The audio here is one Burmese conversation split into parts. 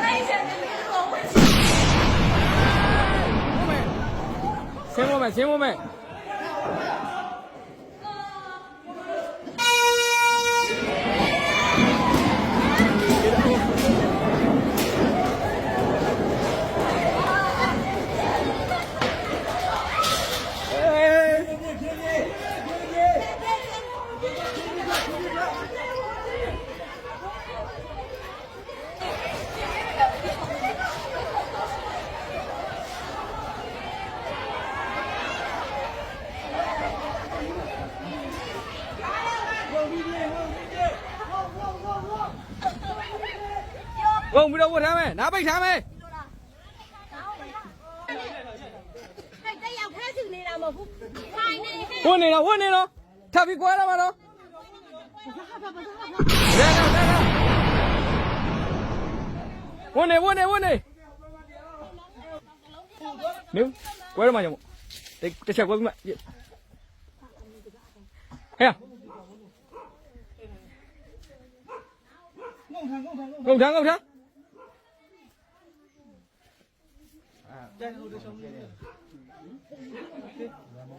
危险，们，前锋们，前锋们。 ဝုံပြီးတော့ဝတ်ထားမယ်နားပိတ်ထားမယ်အဲ့တက်ရောက်ဖဲစီနေတာမဟုတ်ဘူးခိုင်းနေဟဲ့ဝတ်နေတော့ဝတ်နေတော့ထပ်ပြီးကွဲတော့မှာတော့ရဲတော့ရဲတော့ဝတ်နေဝတ်နေဝတ်နေနေကွဲတော့မှာကြောင့်တစ်ချက်ကွဲပြီးမှဟဲ့ không thắng không thắng.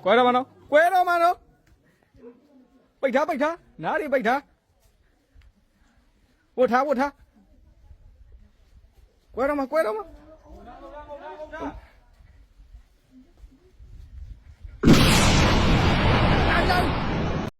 Quay đâu mà nó. Quay đâu mà nó. Bệnh thá bệnh thá. Ná đi bệnh thá. Quật thá quật thá. Quay đâu mà, quay đâu mà.